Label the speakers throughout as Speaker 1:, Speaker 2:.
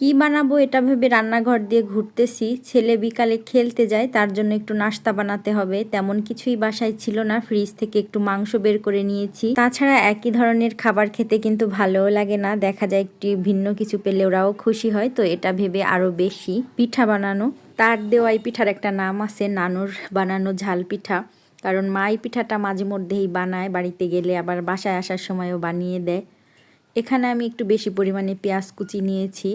Speaker 1: কি বানাবো এটা ভেবে রান্নাঘর দিয়ে ঘুরতেছি। ছেলে বিকালে খেলতে যায়, তার জন্য একটু নাস্তা বানাতে হবে। তেমন কিছুই বাসায় ছিল না, ফ্রিজ থেকে একটু মাংস বের করে নিয়েছি। তাছাড়া একই ধরনের খাবার খেতে কিন্তু ভালোও লাগে না। দেখা যায় একটি ভিন্ন কিছু পেলে ওরাও খুশি হয়, তো এটা ভেবে আরও বেশি পিঠা বানানো। তার দেওয়াই পিঠার একটা নাম আছে, নানুর বানানো ঝাল পিঠা। কারণ মাই পিঠাটা মাঝে মধ্যেই বানায়, বাড়িতে গেলে আবার বাসায় আসার সময়ও বানিয়ে দেয়। এখানে আমি একটু বেশি পরিমাণে পেঁয়াজ কুচি নিয়েছি।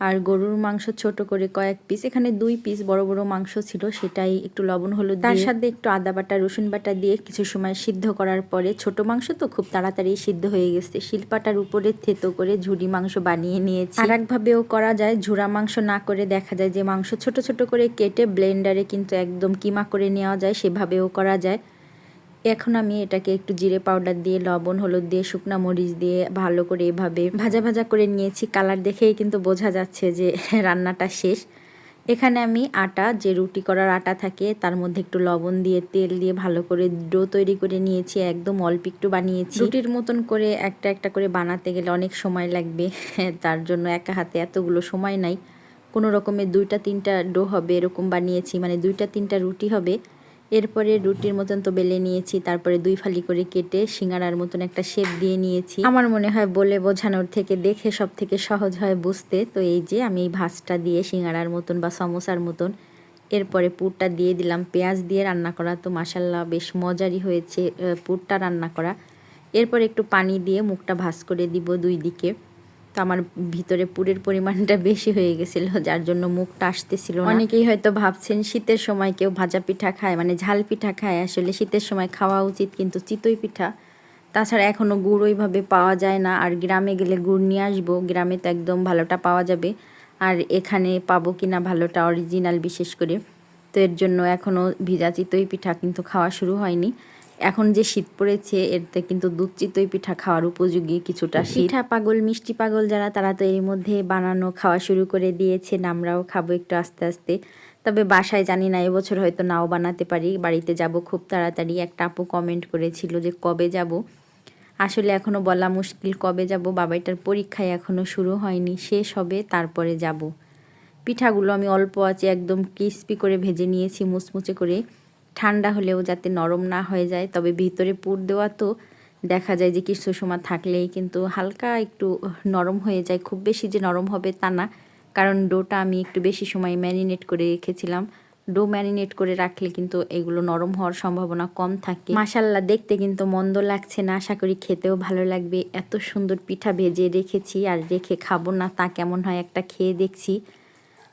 Speaker 1: আর গরুর মাংস ছোট করে কয়েক পিস এখানে দুই পিস বড় বড় মাংস ছিল সেটাই একটু লবণ হলুদ তার সাথে একটু আদা বাটা রসুন বাটা দিয়ে কিছু সময় সিদ্ধ করার পরে ছোট মাংস তো খুব তাড়াতাড়ি সিদ্ধ হয়ে গেছে। শিল্পাটার উপরে থেতো করে ঝুড়ি মাংস বানিয়ে নিয়েছি। আর একভাবেও করা যায় ঝুড়া মাংস না করে দেখা যায় যে মাংস ছোট ছোট করে কেটে ব্লেন্ডারে কিন্তু একদম কিমা করে নেওয়া যায় সেভাবেও করা যায়। এখন আমি এটাকে একটু জিরে পাউডার দিয়ে, লবণ, হলুদ দিয়ে, শুকনা মরিচ দিয়ে ভালো করে এভাবে ভাজা ভাজা করে নিয়েছি। কালার দেখেই কিন্তু বোঝা যাচ্ছে যে রান্নাটা শেষ। এখানে আমি আটা, যে রুটি করার আটা থাকে, তার মধ্যে একটু লবণ দিয়ে, তেল দিয়ে ভালো করে ডো তৈরি করে নিয়েছি, একদম অল্প একটু বানিয়েছি। রুটির মতন করে একটা একটা করে বানাতে গেলে অনেক সময় লাগবে, তার জন্য একা হাতে এতগুলো সময় নাই। কোনো রকমের দুইটা, তিনটা ডো হবে, এরকম বানিয়েছি মানে দুইটা, তিনটা রুটি হবে। এরপরে রুটির মতন তো বেলে নিয়েছি, তারপরে দুই ফালি করে কেটে সিঙ্গারার মতন একটা শেপ দিয়ে নিয়েছি। আমার মনে হয় বলে বোঝানোর থেকে দেখে সব থেকে সহজ হয় বুঝতে। তো এই যে আমি এই ভাজটা দিয়ে সিঙ্গারার মতন বা সমোসার মতন এরপরে পুরটা দিয়ে দিলাম, পেঁয়াজ দিয়ে রান্না করা। তো মাসাল্লাহ বেশ মজারই হয়েছে পুরটা রান্না করা। এরপর একটু পানি দিয়ে মুখটা ভাজ করে দিব দুই দিকে। তো আমার ভিতরে পুরের পরিমাণটা বেশি হয়ে গেছিল, যার জন্য মুখটা আসতেছিল অনেকেই হয়তো ভাবছেন শীতের সময় কেউ ভাজা পিঠা খায় মানে ঝাল পিঠা খায়। আসলে শীতের সময় খাওয়া উচিত কিন্তু চিতই পিঠা। তাছাড়া এখনও গুড় ওইভাবে পাওয়া যায় না। আর গ্রামে গেলে গুড় নিয়ে আসব। গ্রামে তো একদম ভালোটা পাওয়া যাবে। আর এখানে পাবো কি না ভালোটা অরিজিনাল বিশেষ করে। তো এর জন্য এখনও ভিজা চিতই পিঠা কিন্তু খাওয়া শুরু হয়নি। এখন যে শীত পড়েছে, এতে কিন্তু দুধ চিতই পিঠা খাওয়ার উপযোগী কিছুটা পিঠা পাগল, মিষ্টি পাগল যারা, তারা তো এর মধ্যে বানানো, খাওয়া শুরু করে দিয়েছেন আমরাও খাব একটু আস্তে আস্তে। তবে বাসায় জানি না, এবছর হয়তো নাও বানাতে পারি। বাড়িতে যাব খুব তাড়াতাড়ি। একটা আপু কমেন্ট করেছিল যে, কবে যাব? আসলে এখনও বলা মুশকিল, কবে যাব? বাবাইটার পরীক্ষায় এখনও শুরু হয়নি। শেষ হবে, তারপরে যাব। পিঠাগুলো আমি অল্প আছে একদম ক্রিস্পি করে ভেজে নিয়েছি, মুচমুচে করে। ঠান্ডা হলেও যাতে নরম না হয়ে যায়, তবে ভিতরে পুর দেওয়া তো দেখা যায় যে কিছু সময় থাকলেই কিন্তু হালকা একটু নরম হয়ে যায়। খুব বেশি যে নরম হবে তা না, কারণ ডোটা আমি একটু বেশি সময় ম্যারিনেট করে রেখেছিলাম। ডো ম্যারিনেট করে রাখলে কিন্তু এগুলো নরম হওয়ার সম্ভাবনা কম থাকে। মাসাল্লা দেখতে কিন্তু মন্দ লাগছে না, আশা করি খেতেও ভালো লাগবে। এত সুন্দর পিঠা ভেজে রেখেছি, আর রেখে খাব না, তা কেমন হয় একটা খেয়ে দেখছি।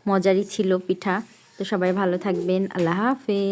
Speaker 1: মজারই ছিল পিঠা। তো সবাই ভালো থাকবেন, আল্লাহ হাফেজ।